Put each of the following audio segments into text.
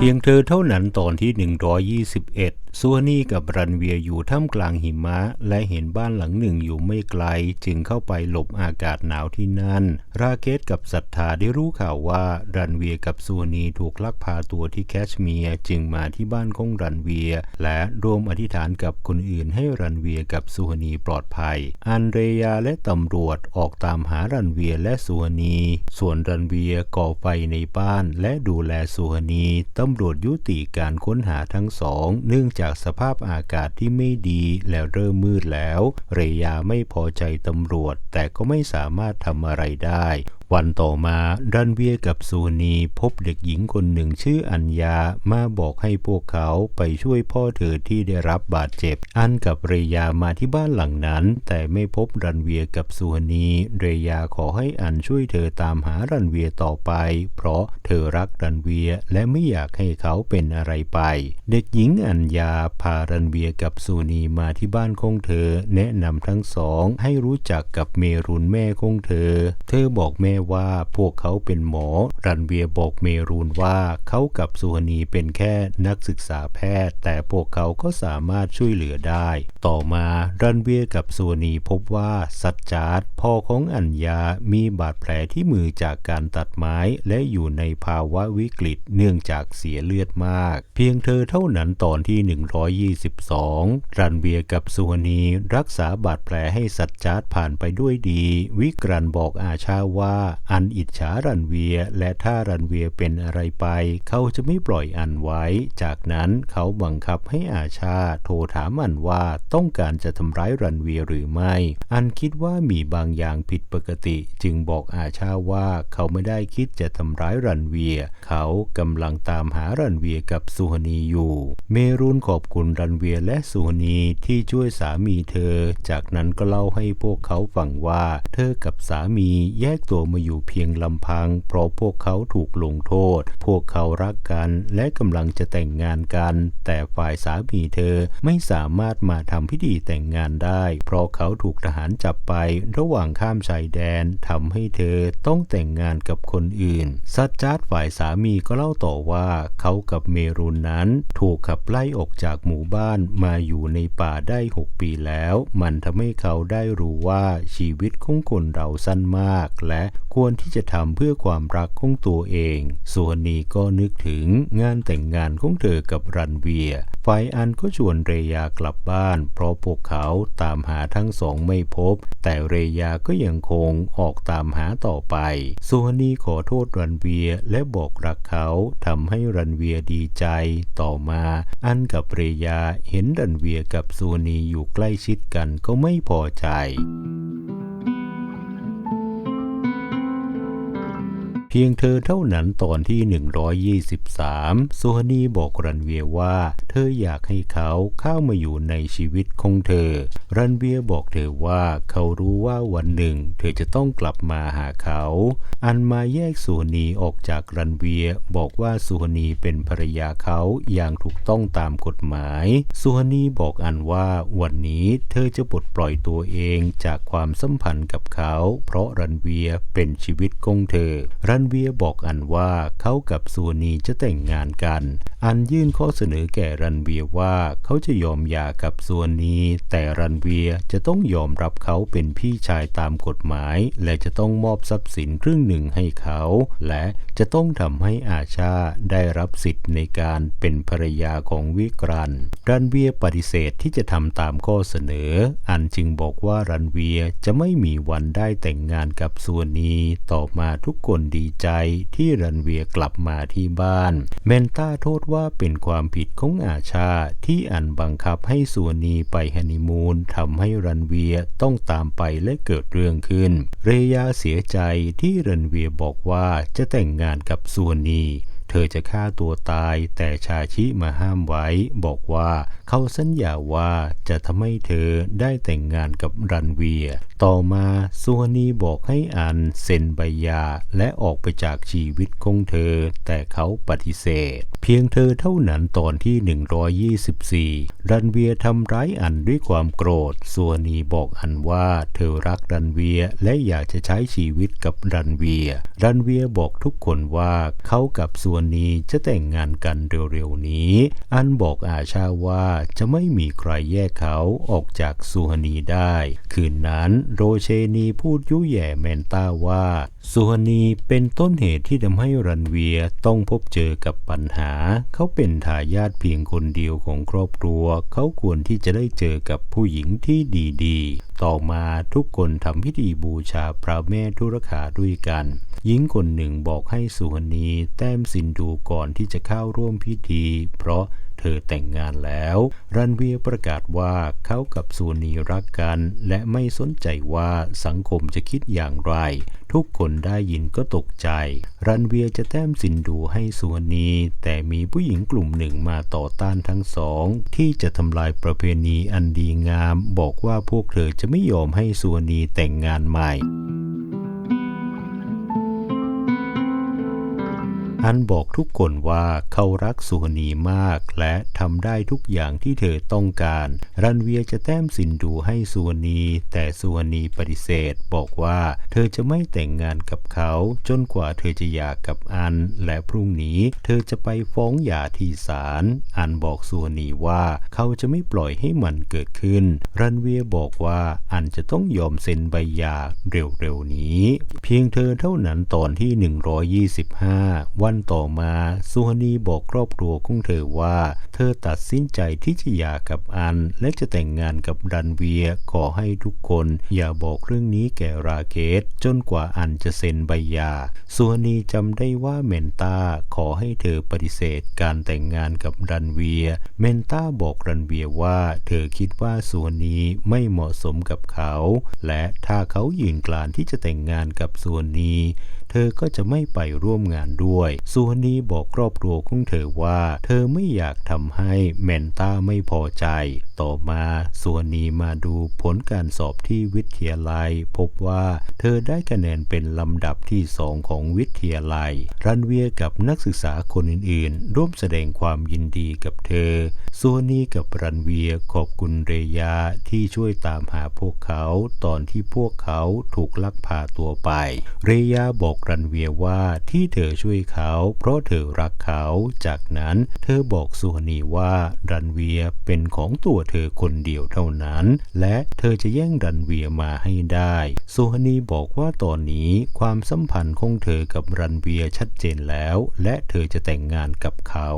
เพียงเธอเท่านั้นตอนที่ 121ซัวนี่กับรันเวียอยู่ท่ามกลางหิมะ และเห็นบ้านหลังหนึ่งอยู่ไม่ไกล จึงเข้าไปหลบอากาศหนาวที่นั่น ราเกตกับศรัทธาได้รู้ข่าวว่ารันเวียกับซัวนีถูกลักพาตัวที่แคชเมียร์จึงมาที่บ้านของรันเวีย และรวมอธิษฐานกับคนอื่นให้รันเวียกับซัวนีปลอดภัย อันเรยาและตำรวจออกตามหารันเวียและซัวนี ส่วนรันเวียก่อไฟในบ้านและดูแลซัวนีตำรวจยุติการค้นหาทั้งสอง เนื่องจากสภาพอากาศที่ไม่ดีและเริ่มมืดแล้ว เรยาไม่พอใจตำรวจ แต่ก็ไม่สามารถทำอะไรได้ วันต่อมารันเวียกับซูนีพบเด็กหญิงคนหนึ่งชื่ออัญญามาบอกให้พวกเขาไปช่วยพ่อเธอที่ได้รับบาดเจ็บ อันกับเรยามาที่บ้านหลังนั้น แต่ไม่พบรันเวียกับซูนีเรยาขอให้อันช่วยเธอตามหารันเวียต่อไป เพราะเธอรักรันเวียและไม่อยากให้เขาเป็นอะไรไป เด็กหญิงอัญญาพารันเวียกับซูนีมาที่บ้านของเธอ แนะนำทั้งสองให้รู้จักกับเมรุนแม่ของเธอ เธอบอกแม่ว่าพวกเขาเป็นหมอ รันเวียบอกเมรูนว่าเขากับสุฮนีเป็นแค่นักศึกษาแพทย์ แต่พวกเขาก็สามารถช่วยเหลือได้ ต่อมารันเวียกับสุฮนีพบว่าสัจจาร์พ่อของอัญญามีบาดแผลที่มือจากการตัดไม้และอยู่ในภาวะวิกฤตเนื่องจากเสียเลือดมาก เพียงเธอเท่านั้นตอนที่ 122 รันเวียกับสุฮนีรักษาบาดแผลให้สัจจาร์ผ่านไปด้วยดี วิกรันบอกอาชาว่าอันอิจฉารันเวีย และถ้ารันเวียเป็นอะไรไป เขาจะไม่ปล่อยอันไว้ จากนั้นเขาบังคับให้อาชาโทรถามอันว่าต้องการจะทำร้ายรันเวียหรือไม่ อันคิดว่ามีบางอย่างผิดปกติ จึงบอกอาชาว่าเขาไม่ได้คิดจะทำร้ายรันเวีย เขากำลังตามหารันเวียกับสุฮนีอยู่ เมรุนขอบคุณรันเวียและสุฮนีที่ช่วยสามีเธอ จากนั้นก็เล่าให้พวกเขาฟังว่า เธอกับสามีแยกตัวมาอยู่เพียงลำพัง เพราะพวกเขาถูกลงโทษ พวกเขารักกันและกำลังจะแต่งงานกัน แต่ฝ่ายสามีเธอไม่สามารถมาทำพิธีแต่งงานได้ เพราะเขาถูกทหารจับไประหว่างข้ามชายแดนทำให้เธอต้องแต่งงานกับคนอื่น ซัดจาร์ดฝ่ายสามีก็เล่าต่อว่าเขากับเมรุนนั้นถูกขับไล่ออกจากหมู่บ้านมาอยู่ในป่าได้ 6 ปีแล้ว มันทำให้เขาได้รู้ว่าชีวิตของคนเราสั้นมาก และควรที่จะทำเพื่อความรักของตัวเองส่วนนี้ก็นึกถึงงานแต่งงานของเธอกับรันเวียฝ่ายอันก็ชวนเรยากลับบ้าน เพราะพวกเขาตามหาทั้งสองไม่พบ แต่เรยาก็ยังคงออกตามหาต่อไปส่วนนี้ขอโทษรันเวียและบอกรักเขาทำให้รันเวียดีใจ ต่อมา อันกับเรยาเห็นรันเวียกับซูนีอยู่ใกล้ชิดกันก็ไม่พอใจ เพียงเธอเท่านั้นตอนที่ 123ซูฮานีบอกรันเวียว่า เธออยากให้เขาเข้ามาอยู่ในชีวิตของเธอ รันเวียบอกเธอว่าเขารู้ว่าวันหนึ่ง เธอจะต้องกลับมาหาเขา อันมาแยกซูฮานีออกจากรันเวียบอกว่าซูฮานีเป็นภรรยาเขาอย่างถูกต้องตามกฎหมายซูฮานีบอกอันว่าวันนี้เธอจะปลดปล่อยตัวเองจากความสัมพันธ์กับเขา เพราะรันเวียเป็นชีวิตของเธอรัันเวียบอกอันว่าเขากับซูนีจะแต่งงานกันอันยื่นข้อเสนอแก่รันเวียว่าเขาจะยอมหย่ากับซูฮานีแต่รันเวียจะต้องยอมรับเขาเป็นพี่ชายตามกฎหมาย และจะต้องมอบทรัพย์สินครึ่งหนึ่งให้เขา และจะต้องทำให้อาชาได้รับสิทธิ์ในการเป็นภรรยาของวิกรัน รันเวียปฏิเสธที่จะทำตามข้อเสนอ อันจึงบอกว่ารันเวียจะไม่มีวันได้แต่งงานกับซูฮานีต่อมาทุกคนดีใจที่รันเวียกลับมาที่บ้าน เมนต้าโทษว่าเป็นความผิดของอาชาที่อันบังคับให้ซูฮานีไปฮันนีมูนทำให้รันเวียต้องตามไปและเกิดเรื่องขึ้น เรยาเสียใจที่รันเวียบอกว่าจะแต่งงานกับซูฮานีเธอจะฆ่าตัวตายแต่ชาชิมาห้ามไว้ บอกว่า เขาสัญญาว่าจะทำให้เธอได้แต่งงานกับรันเวีย ต่อมาสุวนีบอกให้อันเซ็นใบยาและออกไปจากชีวิตของเธอ แต่เขาปฏิเสธ เพียงเธอเท่านั้นตอนที่ 124 รันเวียทำร้ายอันด้วยความโกรธสุวนีบอกอันว่าเธอรักรันเวียและอยากจะใช้ชีวิตกับรันเวีย รันเวียบอกทุกคนว่าเขากับสุวนีจะแต่งงานกันเร็วๆนี้ อันบอกอาชาว่าจะไม่มีใครแยกเขาออกจากสุวนีได้ คืนนั้นโรเชนีพูดยุแย่แมนต้าว่าสุวนีเป็นต้นเหตุที่ทำให้รันเวียต้องพบเจอกับปัญหา เขาเป็นทายาทเพียงคนเดียวของครอบครัว เขาควรที่จะได้เจอกับผู้หญิงที่ดีๆ ต่อมาทุกคนทำพิธีบูชาพระแม่ธุรขาด้วยกัน หญิงคนหนึ่งบอกให้สุวนีแต้มสินดูก่อนที่จะเข้าร่วมพิธี เพราะ เธอแต่งงานแล้ว รันเวียประกาศว่าเขากับสุนีรักกัน และไม่สนใจว่าสังคมจะคิดอย่างไร ทุกคนได้ยินก็ตกใจ รันเวียจะแต้มสินดูให้สุนีแต่มีผู้หญิงกลุ่มหนึ่งมาต่อต้านทั้งสอง ที่จะทำลายประเพณีอันดีงาม บอกว่าพวกเธอจะไม่ยอมให้สุนีแต่งงานใหม่ อันบอกทุกคนว่าเขารักสุวนีมาก และทำได้ทุกอย่างที่เธอต้องการ รันเวียจะแต้มสินดูให้สุวนี แต่สุวนีปฏิเสธ บอกว่าเธอจะไม่แต่งงานกับเขา จนกว่าเธอจะหย่ากับอัน และพรุ่งนี้เธอจะไปฟ้องหย่าที่ศาลอันบอกสุวนีว่าเขาจะไม่ปล่อยให้มันเกิดขึ้น รันเวียบอกว่าอันจะต้องยอมเซ็นใบหย่าเร็วๆนี้ เพียงเธอเท่านั้นตอนที่ 125วันันต่อมาสุวนีบอกครอบครัวของเธอว่า เธอตัดสินใจที่จะหย่ากับอัน และจะแต่งงานกับรันเวียขอให้ทุกคน อย่าบอกเรื่องนี้แก่ราเคสจนกว่าอันจะเซ็นใบหย่าสุวนีจำได้ว่าเมนตาขอให้เธอปฏิเสธการแต่งงานกับรันเวีย เมนตาบอกรันเวียว่าเธอคิดว่าสุวนีไม่เหมาะสมกับเขา และถ้าเขายืนกลานที่จะแต่งงานกับสุวนี เธอก็จะไม่ไปร่วมงานด้วยสุวนีบอกครอบครัวของเธอว่า เธอไม่อยากทำให้แมนตาไม่พอใจ ต่อมาสุวนีมาดูผลการสอบที่วิทยาลัย พบว่าเธอได้คะแนนเป็นลำดับที่สองของวิทยาลัย รันเวียกับนักศึกษาคนอื่นๆ ร่วมแสดงความยินดีกับเธอสุวนีกับรันเวียขอบคุณเรยาที่ช่วยตามหาพวกเขาตอนที่พวกเขาถูกลักพาตัวไป เรยาบอกรันเวียว่าที่เธอช่วยเขา เพราะเธอรักเขา จากนั้นเธอบอกสุวนีว่ารันเวียเป็นของตัวเธอคนเดียวเท่านั้น และเธอจะแย่งรันเวียมาให้ได้สุวนีบอกว่าตอนนี้ความสัมพันธ์ของเธอกับรันเวียชัดเจนแล้ว และเธอจะแต่งงานกับเขา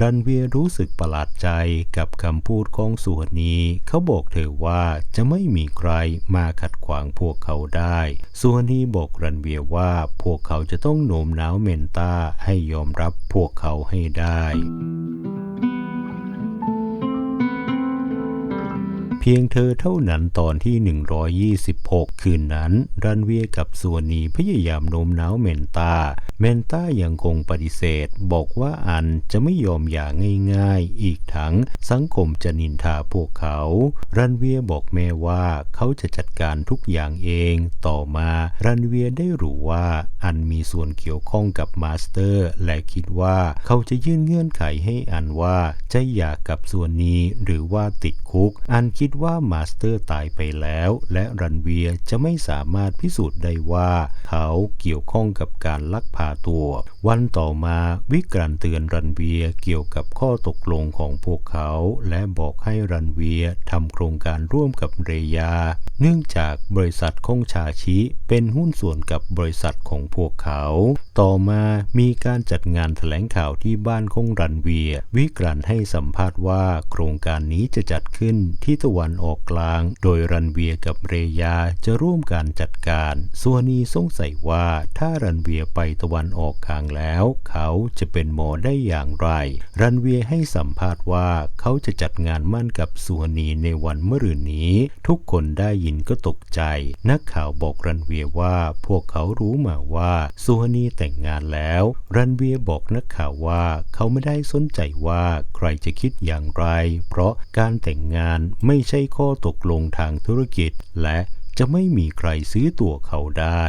รันเวียรู้สึกประหลาดใจกับคำพูดของสุวนีเขาบอกเธอว่าจะไม่มีใครมาขัดขวางพวกเขาได้สุวนีบอกรันเวียว่าพวกเขาจะต้องโน้มน้าวเมนตาให้ยอมรับพวกเขาให้ได้เพียงเธอเท่านั้นตอนที่ 126 คืนนั้น รันเวียกับส่วนนีพยายามโน้มน้าวเมนตาเมนต้ายังคงปฏิเสธ บอกว่าอันจะไม่ยอมอย่างง่ายๆ อีกทั้งสังคมจะนินทาพวกเขา รันเวียบอกแม่ว่าเขาจะจัดการทุกอย่างเอง ต่อมารันเวียได้รู้ว่าอันมีส่วนเกี่ยวข้องกับมาสเตอร์ และคิดว่าเขาจะยื่นเงื่อนไขให้อันว่าจะหย่ากับส่วนนี้หรือว่าติดคุก อันคิดว่ามาสเตอร์ตายไปแล้ว และรันเวียจะไม่สามารถพิสูจน์ได้ว่า เขาเกี่ยวข้องกับการลักพาตัว วันต่อมาวิกรันเตือนรันเวียเกี่ยวกับข้อตกลงของพวกเขา และบอกให้รันเวียทำโครงการร่วมกับเรยา เนื่องจากบริษัทคงชาชิเป็นหุ้นส่วนกับบริษัทของพวกเขา ต่อมามีการจัดงานแถลงข่าวที่บ้านคงรันเวีย วิกรันให้สัมภาษณ์ว่าโครงการนี้จะจัดขึ้นที่ตะวันออกกลาง โดยรันเวียกับเรยาจะร่วมการจัดการส่วนนีสงสัยว่าถ้ารันเวียไปตะวันวันออกกลางแล้ว เขาจะเป็นหมอได้อย่างไร รันเวียให้สัมภาษณ์ว่าเขาจะจัดงานมั่นกับสุวนีในวันมะรืนนี้ ทุกคนได้ยินก็ตกใจ นักข่าวบอกรันเวียว่าพวกเขารู้มาว่าสุวนีแต่งงานแล้ว รันเวียบอกนักข่าวว่าเขาไม่ได้สนใจว่าใครจะคิดอย่างไร เพราะการแต่งงานไม่ใช่ข้อตกลงทางธุรกิจและจะไม่มีใครซื้อตัวเขาได้